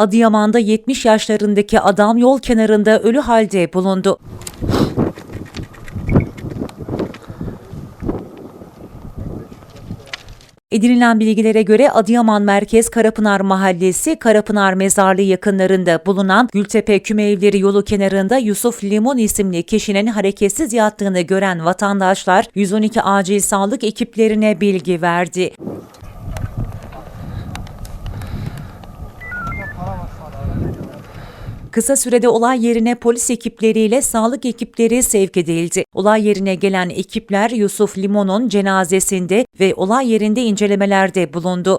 Adıyaman'da 70 yaşlarındaki adam yol kenarında ölü halde bulundu. Edinilen bilgilere göre Adıyaman Merkez Karapınar Mahallesi Karapınar Mezarlığı yakınlarında bulunan Gültepe Kümeevleri yolu kenarında Yusuf Limon isimli kişinin hareketsiz yattığını gören vatandaşlar 112 acil sağlık ekiplerine bilgi verdi. Kısa sürede olay yerine polis ekipleriyle sağlık ekipleri sevk edildi. Olay yerine gelen ekipler Yusuf Limon'un cenazesinde ve olay yerinde incelemelerde bulundu.